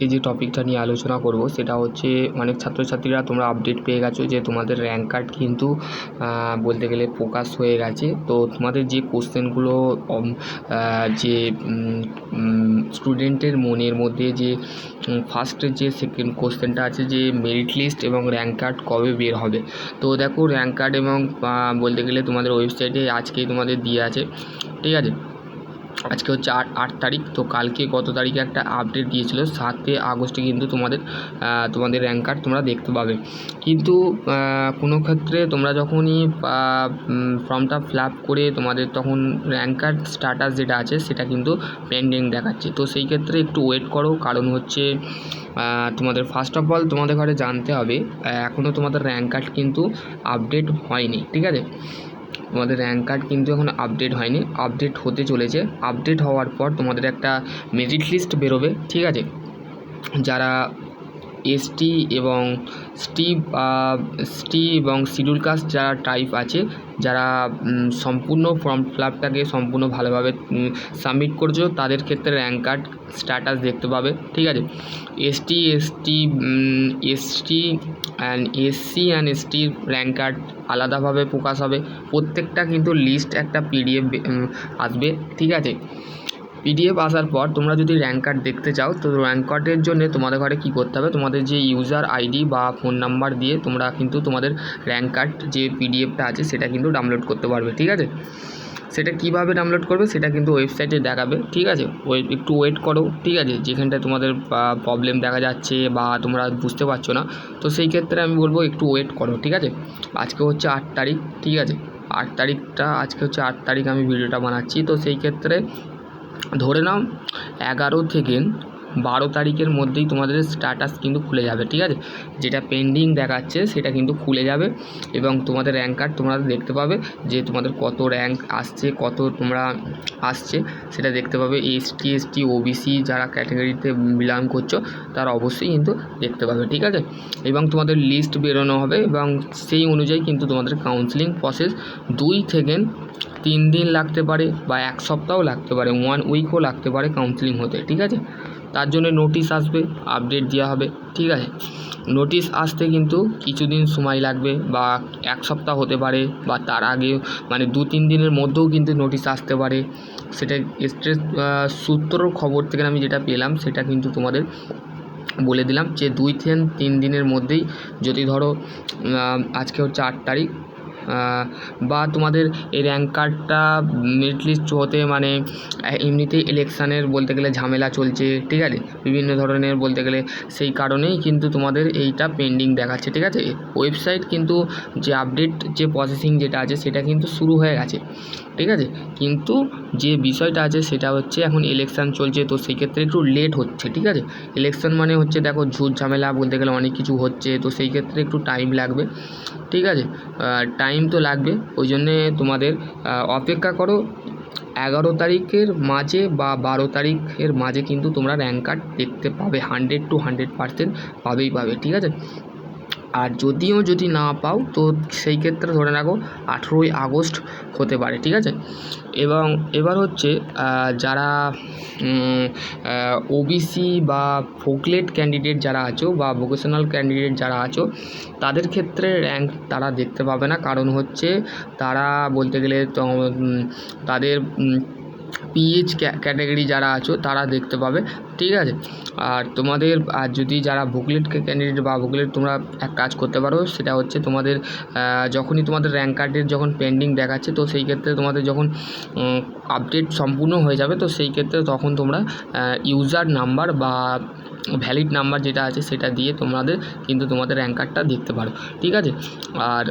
আজকে যে টপিকটা নিয়ে আলোচনা করব, সেটা হচ্ছে অনেক ছাত্রছাত্রীরা তোমরা আপডেট পেয়ে গেছো যে তোমাদের র্যাঙ্ক কার্ড কিন্তু বলতে গেলে প্রকাশ হয়ে গেছে। তো তোমাদের যে কোশ্চেনগুলো যে স্টুডেন্টের মনের মধ্যে যে ফার্স্ট যে সেকেন্ড কোশ্চেনটা আছে যে মেরিট লিস্ট এবং র্যাঙ্ক কার্ড কবে বের হবে? তো দেখো র্যাঙ্ক কার্ড এবং বলতে গেলে তোমাদের ওয়েবসাইটে আজকেই তোমাদের দিয়ে আছে। ঠিক আছে? আজকে হচ্ছে আট আট তারিখ, তো কালকে গত তারিখে একটা আপডেট দিয়েছিলো? সাতই আগস্টে কিন্তু তোমাদের তোমাদের র্যাঙ্ক কার্ড তোমরা দেখতে পাবে। কিন্তু কোনো ক্ষেত্রে তোমরা যখনই ফর্মটা ফিল আপ করে তোমাদের তখন র্যাঙ্ক কার্ড স্ট্যাটাস যেটা আছে, সেটা কিন্তু পেন্ডিং দেখাচ্ছে। তো সেই ক্ষেত্রে একটু ওয়েট করো, কারণ হচ্ছে তোমাদের ফার্স্ট অফ অল তোমাদের ঘরে জানতে হবে এখনও তোমাদের র্যাঙ্ক কার্ড কিন্তু আপডেট হয়নি, ঠিক আছে? তোমাদের র্যাঙ্ক কার্ড কিন্তু এখনও আপডেট হয়নি। আপডেট হতে চলেছে। আপডেট হওয়ার পর তোমাদের একটা মেরিট লিস্ট বেরোবে, ঠিক আছে? যারা এসটি এবং স্টি স্টি এবং শিডিউল কাস্ট যারা টাইপ আছে, যারা সম্পূর্ণ ফর্ম ফিল আপটাকে সম্পূর্ণ ভালোভাবে সাবমিট করছ, তাদের ক্ষেত্রে র্যাঙ্ক কার্ড স্ট্যাটাস দেখতে পাবে, ঠিক আছে? ST ST ST and SC and এসটির rank card আলাদাভাবে প্রকাশ হবে, প্রত্যেকটা কিন্তু লিস্ট একটা পিডিএফ আসবে, ঠিক আছে? পিডিএফ আসার পর তোমরা যদি র্যাঙ্ক কার্ড দেখতে চাও, তো র্যাঙ্ক কার্ডের জন্য তোমাদের ঘরে কী করতে হবে? তোমাদের যে ইউজার আইডি বা ফোন নাম্বার দিয়ে তোমরা কিন্তু তোমাদের র্যাঙ্ক কার্ড যে পিডিএফটা আছে, সেটা কিন্তু ডাউনলোড করতে পারবে, ঠিক আছে? সেটা কীভাবে ডাউনলোড করবে, সেটা কিন্তু ওয়েবসাইটে দেখাবে, ঠিক আছে? ওয়েট একটু ওয়েট করো, ঠিক আছে? যেখানটায় তোমাদের প্রবলেম দেখা যাচ্ছে বা তোমরা বুঝতে পারছ না, তো সেই ক্ষেত্রে আমি বলব একটু ওয়েট করো, ঠিক আছে? আজকে হচ্ছে আট তারিখ, ঠিক আছে? আট তারিখটা, আজকে হচ্ছে আট তারিখ আমি ভিডিওটা বানাচ্ছি, তো সেই ক্ষেত্রে ধরে নাও, এগারো থেকে বারো তারিখের মধ্যেই তোমাদের স্ট্যাটাস কিন্তু খুলে যাবে, ঠিক আছে? যেটা পেন্ডিং দেখাচ্ছে সেটা কিন্তু খুলে যাবে এবং তোমাদের র্যাঙ্ক কার্ড তোমরা দেখতে পাবে যে তোমাদের কত র্যাঙ্ক আসছে, কত তোমরা আসছে, সেটা দেখতে পাবে। এসটি এসটি ওবিসি যারা ক্যাটাগরিতে বিলং করছ, তারা অবশ্যই কিন্তু দেখতে পাবে, ঠিক আছে? এবং তোমাদের লিস্ট বেরোনো হবে এবং সেই অনুযায়ী কিন্তু তোমাদের কাউন্সিলিং প্রসেস দুই থেকে তিন দিন লাগতে পারে বা এক সপ্তাহও লাগতে পারে ওয়ান উইকও লাগতে পারে কাউন্সিলিং হতে, ঠিক আছে? তার জন্য নোটিশ আসবে আপডেট দেওয়া হবে, ঠিক আছে? নোটিশ আসতে কিন্তু কিছুদিন সময় লাগবে বা এক সপ্তাহ হতে পারে বা তার আগে মানে দু, তিন দিনের মধ্যেও কিন্তু নোটিশ আসতে পারে। সেটা স্ট্রেস সূত্র খবর থেকে আমি যেটা পেলাম, সেটা কিন্তু তোমাদের বলে দিলাম যে দুই থেকে তিন দিনের মধ্যেই যদি ধরো আজকে হচ্ছে আট তারিখ বা তোমাদের এই র্যাঙ্ক কার্ডটা মেরিট লিস্ট হতে মানে এমনিতেই ইলেকশানের বলতে গেলে ঝামেলা চলছে, ঠিক আছে? বিভিন্ন ধরনের বলতে গেলে সেই কারণেই কিন্তু তোমাদের এইটা পেন্ডিং দেখাচ্ছে, ঠিক আছে? ওয়েবসাইট কিন্তু যে আপডেট যে প্রসেসিং যেটা আছে সেটা কিন্তু শুরু হয়ে গেছে, ঠিক আছে? কিন্তু যে বিষয়টা আছে সেটা হচ্ছে এখন ইলেকশান চলছে, তো সেই ক্ষেত্রে একটু লেট হচ্ছে, ঠিক আছে? ইলেকশান মানে হচ্ছে দেখো ঝুট ঝামেলা বলতে গেলে অনেক কিছু হচ্ছে, তো সেই ক্ষেত্রে একটু টাইম লাগবে, ঠিক আছে? টাইম তো লাগবে, ওই জন্যে তোমাদের অপেক্ষা করো, এগারো তারিখের মাঝে বা বারো তারিখের মাঝে কিন্তু তোমরা র্যাঙ্ক কার্ড দেখতে পাবে হান্ড্রেড টু হান্ড্রেড পার্সেন্ট পাবেই পাবে, ঠিক আছে? আর যদিও যদি না পাও, তো সেই ক্ষেত্রে ধরে রাখো আঠেরোই আগস্ট হতে পারে, ঠিক আছে? এবং এবার হচ্ছে যারা ওবিসি বা ফোকলেট ক্যান্ডিডেট যারা আছো বা ভোকেশনাল ক্যান্ডিডেট যারা আছো, তাদের ক্ষেত্রে র্যাঙ্ক তারা দেখতে পাবে না। কারণ হচ্ছে, তারা বলতে গেলে তাদের পিএইচ ক্যাটাগরি যারা আছো, তারা দেখতে পাবে, ঠিক আছে? আর তোমাদের, আর যদি যারা বুকলেট ক্যান্ডিডেট বা বুকলেট তোমরা এক কাজ করতে পারো, সেটা হচ্ছে তোমাদের যখনই তোমাদের র্যাঙ্ক কার্ডের যখন পেন্ডিং দেখাচ্ছে, তো সেই ক্ষেত্রে তোমাদের যখন আপডেট সম্পূর্ণ হয়ে যাবে, তো সেই ক্ষেত্রে তখন তোমরা ইউজার নাম্বার বা ভ্যালিড নাম্বার যেটা আছে, সেটা দিয়ে তোমাদের, কিন্তু তোমাদের র্যাঙ্ক কার্ডটা দেখতে পারো, ঠিক আছে? আর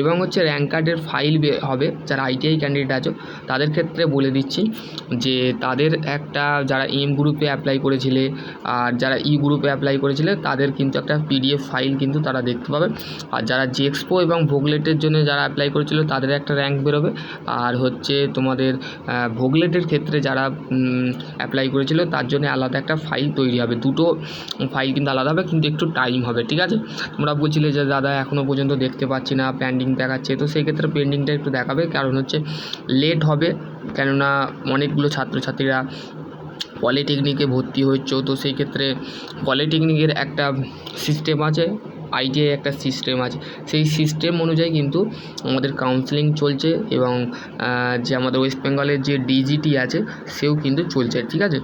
এবং হচ্ছে র্যাঙ্ক কার্ডের ফাইল হবে, যারা আইটিআই ক্যান্ডিডেট আছো, তাদের ক্ষেত্রে বলে দিচ্ছি যে তাদের একটা যারা এম গ্রুপে অ্যাপ্লাই করেছিলে আর যারা ই গ্রুপে অ্যাপ্লাই করেছিলে, তাদের কিন্তু একটা পিডিএফ ফাইল কিন্তু তারা দেখতে পাবে। আর যারা জেক্সপো এবং ভোগলেটের জন্য যারা অ্যাপ্লাই করেছিল, তাদের একটা র্যাঙ্ক বেরোবে। আর হচ্ছে তোমাদের ভোগলেটের ক্ষেত্রে যারা অ্যাপ্লাই করেছিল, তার জন্য আলাদা একটা ফাইল তৈরি হবে। দুটো ফাইল কিন্তু আলাদা হবে, কিন্তু একটু টাইম হবে, ঠিক আছে? তোমরা বলছিলে যে, দাদা এখনও পর্যন্ত দেখতে পাচ্ছি না প্যান্ড পেন্ডিং দেখাচ্ছে। তো সেই ক্ষেত্রে পেন্ডিংটা একটু দেখাবে। কারণ হচ্ছে লেট হবে। কেননা অনেকগুলো ছাত্রছাত্রীরা পলিটেকনিকে ভর্তি হচ্ছে তো সেই ক্ষেত্রে পলিটেকনিকের একটা সিস্টেম আছে। আইটিআই একটা সিস্টেম আছে। সেই সিস্টেম অনুযায়ী কিন্তু আমাদের কাউন্সেলিং চলছে এবং যে আমাদের ওয়েস্ট বেঙ্গলের যে ডিজিটি আছে, সেও কিন্তু চলছে, ঠিক আছে?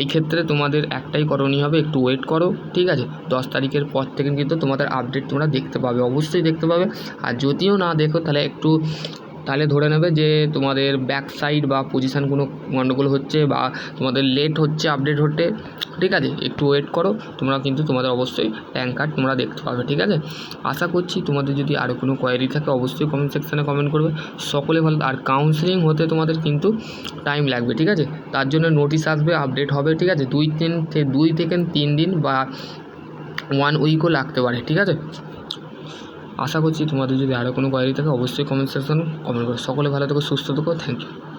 এই ক্ষেত্রে তোমাদের একটাই করণীয় হবে, একটু ওয়েট করো, ঠিক আছে? দশ তারিখের পর থেকে কিন্তু তোমাদের আপডেট তোমরা দেখতে পাবে, অবশ্যই দেখতে পাবে। আর যদিও না দেখো, তাহলে একটু তাহলে ধরে নেবে যে তোমাদের ব্যাক সাইড বা পজিশান কোনো গণ্ডগোল হচ্ছে বা তোমাদের লেট হচ্ছে আপডেট হতে, ঠিক আছে? একটু ওয়েট করো, তোমরা কিন্তু তোমাদের অবশ্যই র্যাঙ্ক কার্ড তোমরা দেখতে পাবে, ঠিক আছে? আশা করছি তোমাদের যদি আরও কোনো কোয়ারি থাকে অবশ্যই কমেন্ট সেকশানে কমেন্ট করবে। সকলে ভালো, আর কাউন্সেলিং হতে তোমাদের কিন্তু টাইম লাগবে, ঠিক আছে? তার জন্য নোটিশ আসবে আপডেট হবে, ঠিক আছে? দুই তিন, দুই থেকে তিন দিন বা ওয়ান উইকও লাগতে পারে, ঠিক আছে? আশা করছি তোমাদের যদি আরও কোনো কোয়ারি থাকে অবশ্যই কমেন্ট সেকশন কমেন্ট করো সকলে ভালো থেকো, সুস্থ থেকো থ্যাংক ইউ